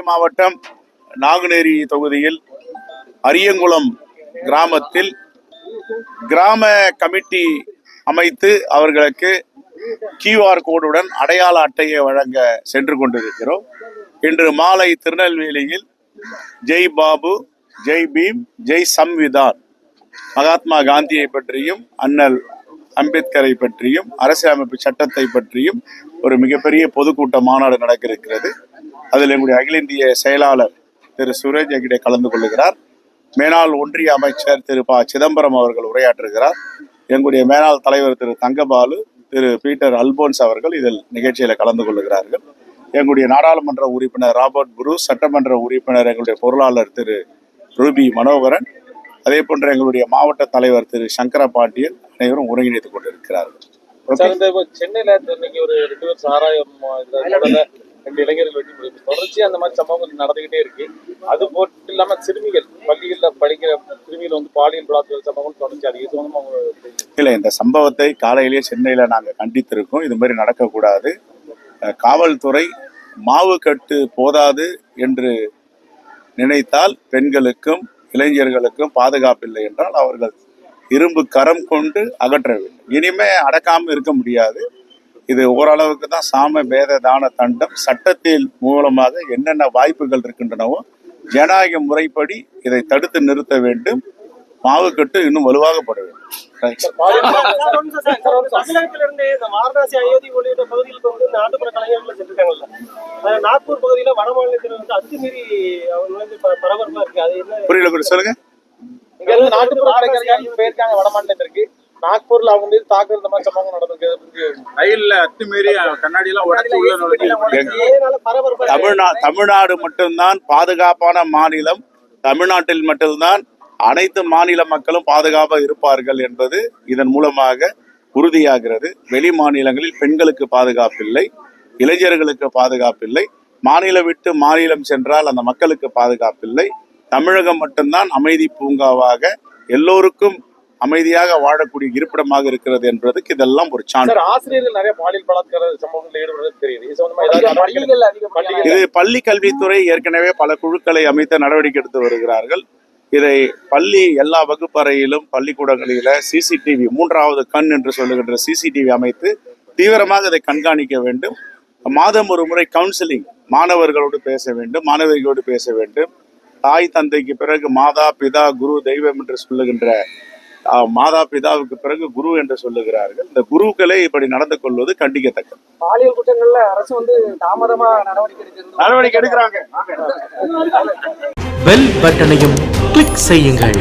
மாவட்டம் நாங்குநேரி தொகுதியில் அரியங்குளம் கிராமத்தில் கிராம கமிட்டி அமைத்து அவர்களுக்கு கியூஆர் கோடுடன் அடையாள அட்டையை வழங்க சென்று கொண்டிருக்கிறோம். இன்று மாலை திருநெல்வேலியில் ஜெய் பாபு ஜெய் பீம் ஜெய் சம்விதான் மகாத்மா காந்தியை பற்றியும் அண்ணல் அம்பேத்கரை பற்றியும் அரசியலமைப்பு சட்டத்தை பற்றியும் ஒரு மிகப்பெரிய பொதுக்கூட்ட மாநாடு நடக்க இருக்கிறது அதில் எங்களுடைய அகில இந்திய செயலாளர் திரு சுரேஜ் எங்கிட்ட கலந்து கொள்ளுகிறார். மேனாள் ஒன்றிய அமைச்சர் திரு ப. சிதம்பரம் அவர்கள் உரையாற்றுகிறார். எங்களுடைய மேனாள் தலைவர் திரு தங்கபாலு திரு பீட்டர் அல்போன்ஸ் அவர்கள் இதில் நிகழ்ச்சியில் கலந்து கொள்ளுகிறார்கள். எங்களுடைய நாடாளுமன்ற உறுப்பினர் ராபர்ட் குரு சட்டமன்ற உறுப்பினர் எங்களுடைய பொருளாளர் திரு ரூபி மனோகரன் அதே போன்ற எங்களுடைய மாவட்ட தலைவர் திரு சங்கர பாண்டியன் அனைவரும் ஒருங்கிணைத்துக் கொண்டிருக்கிறார்கள். சென்னையில இன்னைக்கு ஒரு ரெண்டு பேர் சாராயம் ரெண்டு இளைஞர்கள் தொடர்ச்சி அந்த மாதிரி சம்பவங்கள் நடந்துகிட்டே இருக்கு. அது போட்டு இல்லாம சிறுமிகள் பள்ளியில் படிக்கிற சிறுமிகள் வந்து பாலியல் பலாத்கார சம்பவம் தொடர்ச்சி அது இது இல்லை இந்த சம்பவத்தை காலையிலேயே சென்னையில் நாங்கள் கண்டித்திருக்கோம். இது மாதிரி நடக்கக்கூடாது. காவல்துறை மாவு கட்டு போதாது என்று நினைத்தால் பெண்களுக்கும் இளைஞர்களுக்கும் பாதுகாப்பில்லை என்றால் அவர்கள் இரும்பு கரம் கொண்டு அகற்ற வேண்டும் இனிமே அடக்காமல் இருக்க முடியாது. இது ஓரளவுக்கு தான் சாம பேத தான தண்டம் சட்டத்தின் மூலமாக என்னென்ன வாய்ப்புகள் இருக்கின்றனவோ ஜனநாயக முறைப்படி இதை தடுத்து நிறுத்த வேண்டும். மாவுக்கட்டு இன்னும் வலுவாகப்பட வேண்டும். Right. சார், ஒன்று சார், சார், ஒரு தமிழகத்துல இருந்து இந்த வாரணாசி அயோத்தி உள்ளிட்ட பகுதிகளுக்கு வந்து இந்த நாட்டுப்புற கலைஞர்கள் சென்றிருக்காங்கல்ல. அஹ் நாக்பூர் பகுதியில வட மாநிலத்தில் வந்து அத்துமீறி அவங்க வந்து ப- பரபரப்பா இருக்கு. அது என்ன? புரியல சொல்லுங்க. இங்க நாட்டுப்புற கலைஞர்கள் போயிருக்காங்க வட மாநிலத்திற்கு நாக்பூர்ல அவங்க மீது தாக்குதல் இந்த மாதிரி சம்பவம் நடந்திருக்கு. ரயில்ல அத்துமீறி கண்ணாடி எல்லாம் உடச்சு. தமிழ்நா தமிழ்நாடு மட்டும்தான் பாதுகாப்பான மாநிலம். தமிழ்நாட்டில் மட்டும்தான் அனைத்து மாநில மக்களும் பாதுகாப்பாக இருப்பார்கள் என்பது இதன் மூலமாக உறுதியாகிறது. வெளி மாநிலங்களில் பெண்களுக்கு பாதுகாப்பில்லை இளைஞர்களுக்கு பாதுகாப்பில்லை மாநிலம் விட்டு மாநிலம் சென்றால் அந்த மக்களுக்கு பாதுகாப்பில்லை. தமிழகம் மட்டும்தான் அமைதி பூங்காவாக எல்லோருக்கும் அமைதியாக வாழக்கூடிய இருப்பிடமாக இருக்கிறது என்பதற்கு இதெல்லாம் ஒரு சான்று. சார் ஆசிரியர்கள் நிறைய பாலியல் பலாத்கார சம்பவங்களில் ஈடுபடுறது தெரியுது. இது பள்ளி கல்வித்துறை ஏற்கனவே பல குழுக்களை அமைத்து நடவடிக்கை எடுத்து வருகிறார்கள். இதை பள்ளி எல்லா வகுப்பறையிலும் பள்ளிக்கூடங்களில சிசிடிவி மூன்றாவது கண் என்று சொல்லுகின்ற சிசிடிவி அமைத்து தீவிரமாக இதை கண்காணிக்க வேண்டும். மாதம் ஒரு முறை கவுன்சிலிங் மாணவர்களோடு பேச வேண்டும் மாணவிகளோடு பேச வேண்டும். தாய் தந்தைக்கு பிறகு மாதா பிதா குரு தெய்வம் என்று சொல்லுகின்ற மாதா பிதாவுக்கு பிறகு குரு என்று சொல்லுகிறார்கள். இந்த குருக்களை இப்படி நடந்து கொள்வது கண்டிக்கத்தக்கது. பாலியல் குற்றங்கள்ல அரசு வந்து தாமதமா நடவடிக்கை எடுக்கிறாங்க. பெல் பட்டனையும் கிளிக் செய்யுங்கள்.